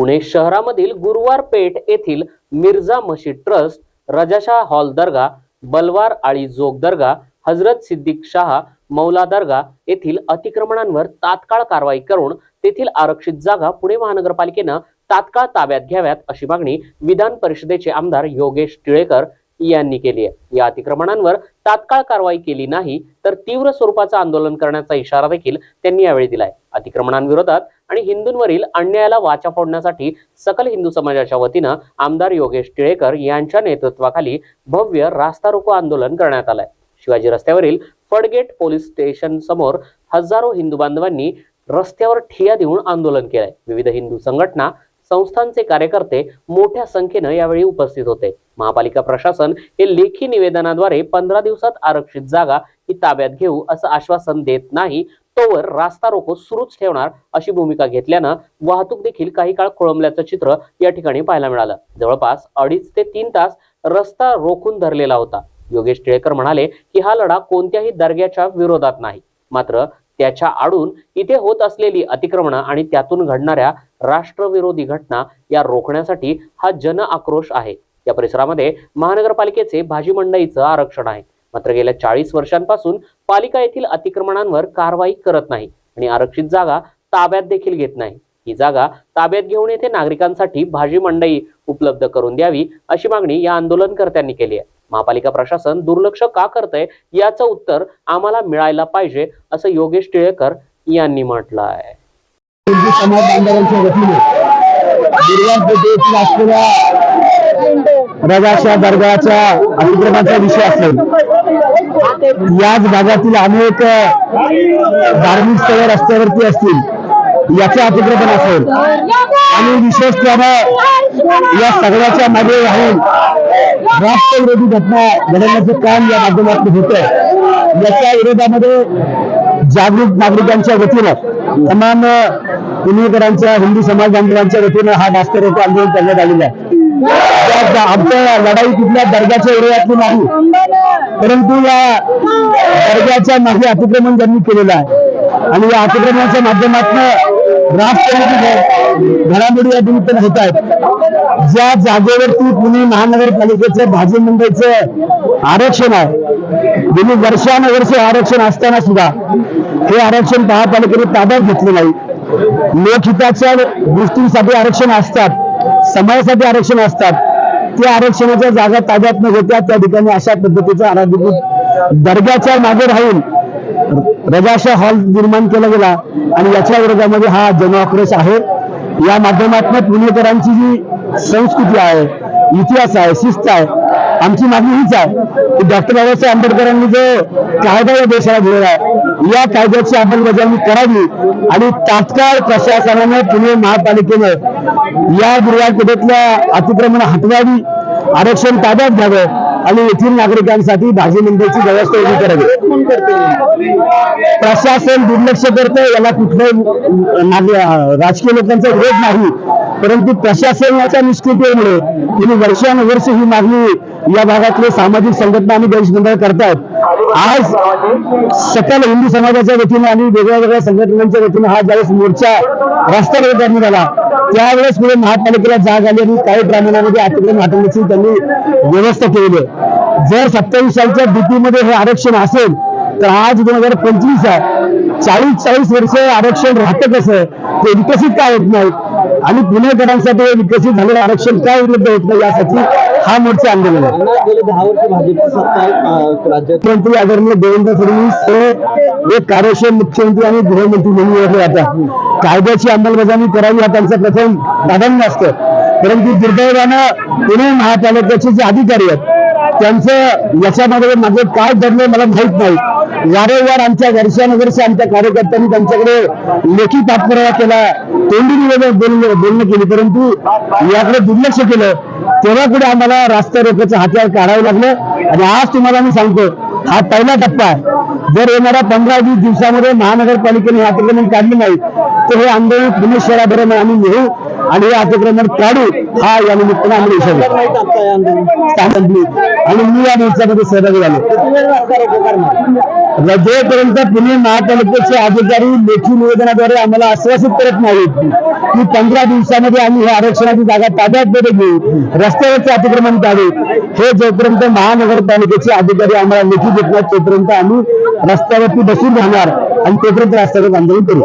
पुणे शहरामधील गुरुवार पेठ येथील मिर्झा मशीद ट्रस्ट रजाशाह हॉल दर्गा बलवार आळी जोग दर्गा हजरत सिद्दीक शाह मौला दर्गा येथील अतिक्रमणांवर तात्काळ कारवाई करून तेथील आरक्षित जागा पुणे महानगरपालिकेनं तात्काळ ताब्यात घ्याव्यात अशी मागणी विधान परिषदेचे आमदार योगेश टिळेकर यांनी केली आहे. या अतिक्रमणांवर तात्काळ कारवाई केली नाही तर तीव्र स्वरूपाचं आंदोलन करण्याचा इशारा देखील त्यांनी यावेळी दिलाय. अतिक्रमणांविरोधात आणि हिंदूंवरील अन्यायाला वाचा फोडण्यासाठी सकल हिंदू समाजाच्या वतीनं आमदार योगेश टिळेकर यांच्या नेतृत्वाखाली भव्य रास्ता रोको आंदोलन करण्यात आलंय. शिवाजी रस्त्यावरील फडगेट पोलीस स्टेशन समोर हजारो हिंदू बांधवांनी रस्त्यावर ठिया देऊन आंदोलन केलंय. विविध हिंदू संघटना संस्थांचे कार्यकर्ते मोठ्या संख्येनं यावेळी उपस्थित होते. महापालिका प्रशासन हे लेखी निवेदनाद्वारे पंधरा दिवसात आरक्षित जागा ही ताब्यात घेऊ असं आश्वासन देत नाही तोवर रास्ता रोको सुरूच ठेवणार अशी भूमिका घेतल्यानं वाहतूक देखील काही काळ खोळंबल्याचं चित्र या ठिकाणी पाहायला मिळालं. जवळपास अडीच ते तीन तास रस्ता रोखून धरलेला होता. योगेश टिळेकर म्हणाले की हा लढा कोणत्याही दर्ग्याच्या विरोधात नाही. मात्र त्याच्या आडून इथे होत असलेली अतिक्रमणं आणि त्यातून घडणाऱ्या राष्ट्रविरोधी घटना या रोखण्यासाठी हा जन आक्रोश आहे. या परिसरामध्ये महानगरपालिकेचे भाजी मंडईचं आरक्षण आहे. मात्र गेल्या चाळीस वर्षांपासून पालिका येथील अतिक्रमणांवर कारवाई करत नाही आणि आरक्षित जागा ताब्यात देखील घेत नाही. ही जागा ताब्यात घेऊन येथे नागरिकांसाठी भाजी मंडई उपलब्ध करून द्यावी अशी मागणी या आंदोलनकर्त्यांनी केली आहे. महापालिका प्रशासन दुर्लक्ष का करतंय याचं उत्तर आम्हाला मिळायला पाहिजे असं योगेश टिळेकर यांनी म्हटलं आहे. हिंदू समाज बांधवांच्या वतीने? दुर्गा असलेल्या रजाशा दर्गाच्या अतिक्रमाचा विषय असेल. याच भागातील अनेक धार्मिक स्थळ रस्त्यावरती असतील याचे अतिक्रमण असेल. आणि विशेषत्वानं या सगळ्याच्या मागे राहून राष्ट्रविरोधी घटना घडवण्याचं काम या माध्यमातून होत याच्या विरोधामध्ये जागरूक नागरिकांच्या वतीनं तमाम पुणेकरांच्या हिंदू समाज बांधवांच्या वतीनं हा रास्ता रोको आंदोलन करण्यात आलेलं आहे. आमच्या लढाई कुठल्या दर्गाच्या एरियातली नाही परंतु या दर्गाच्या मागे अतिक्रमण त्यांनी केलेलं आहे. आणि या अतिक्रमणाच्या माध्यमातून राष्ट्रवादी घडामोडी या निमित्तानं होत आहेत. ज्या जागेवरती पुणे महानगरपालिकेचं भाजी मंडळाचं आरक्षण आहे म्हणजे गेली वर्षानुवर्ष आरक्षण असताना सुद्धा हे आरक्षण महापालिकेने ताब्यात घेतलं नाही. लोकहिताच्या गोष्टींसाठी आरक्षण असतात समाजासाठी आरक्षण असतात. त्या आरक्षणाच्या जागा ताब्यात न घेत्या त्या ठिकाणी अशा पद्धतीचा अनाधिकृत दर्ग्याच्या मागे राहून रजाशा हॉल निर्माण केला गेला आणि याच्या विरोधामध्ये हा जनआक्रोश आहे. या माध्यमातून पुणेकरांची जी संस्कृती आहे इतिहास आहे शिस्त आहे आमची मागणी हीच आहे की डॉक्टर बाबासाहेब आंबेडकरांनी जो कायदा या देशाला दिलेला आहे या कायद्याची अंमलबजावणी करावी आणि तात्काळ प्रशासनानं पुणे महापालिकेनं या गृहपेठेतल्या अतिक्रमण हटवावी आरक्षण ताब्यात घ्यावं आणि येथील नागरिकांसाठी भाजी मंडईची व्यवस्था उभी करावी. प्रशासन दुर्लक्ष करतं याला कुठल्याही राजकीय लोकांचा विरोध नाही. परंतु प्रशासनाच्या निष्क्रियतेमुळे गेली वर्षानुवर्ष ही मागणी या भागातले सामाजिक संघटना आणि गणेश मंडळ करतात. आज सकल हिंदू समाजाच्या वतीने आणि वेगळ्या वेगळ्या संघटनांच्या वतीने हा ज्यावेळेस मोर्चा रस्त्यावर रोको झाला आला त्यावेळेस पुढे महापालिकेला जाग आली आणि काही प्रमाणामध्ये अतिक्रमण हटवण्याची त्यांनी व्यवस्था केली जर सत्तावीस सालच्या डीपीमध्ये हे आरक्षण असेल तर आज दोन हजार पंचवीस आहे चाळीस चाळीस वर्ष आरक्षण राहतं कसं? ते विकसित काय होत नाही? आणि पुणेकरांसाठी हे विकसित झालेलं आरक्षण काय उपलब्ध होत नाही यासाठी हा मोर्चा आंदोलन आहे. मुख्यमंत्री आदरणीय देवेंद्र फडणवीस हे एक कार्यक्षम मुख्यमंत्री आणि गृहमंत्री म्हणून ओळखले जातात. कायद्याची अंमलबजावणी करावी हा त्यांचा प्रथम प्राधान्य असतं. परंतु दुर्दैवानं पुणे महापालिकेचे जे अधिकारी आहेत त्यांचं याच्यामध्ये मागे काय दडलं मला माहीत नाही. वारंवार आमच्या वर्षानुवर्ष आमच्या कार्यकर्त्यांनी त्यांच्याकडे लेखी पाठपुरावा केला. तोंडी निवेदन बोलणं बोलणं केली परंतु याकडे दुर्लक्ष केलं तेव्हा पुढे आम्हाला रास्ता रोखाचं हत्यार काढावं लागलं. आणि आज तुम्हाला मी सांगतो हा पहिला टप्पा आहे. जर येणाऱ्या पंधरा वीस दिवसामध्ये महानगरपालिकेने हा अतिक्रमण काढले नाही तर हे आंदोलन पुणे शहराबरोबर आम्ही नेऊ. आणि हे अतिक्रमण काढू हा या निमित्तानं आम्ही विषय आणि मी या दिवसामध्ये सहभागी झालो. रजेपर्यंत पुणे महापालिकेचे अधिकारी लेखी निवेदनाद्वारे आम्हाला आश्वासित करत नाहीत की पंधरा दिवसामध्ये आम्ही हे आरक्षणाची जागा ताब्यात मध्ये घेऊ रस्त्यावरचे अतिक्रमण काढू हे जोपर्यंत महानगरपालिकेचे अधिकारी आम्हाला लेखी देत नाहीत तोपर्यंत आम्ही रस्त्यावरती बसून राहणार आणि तोपर्यंत रस्त्यावर आंदोलन करू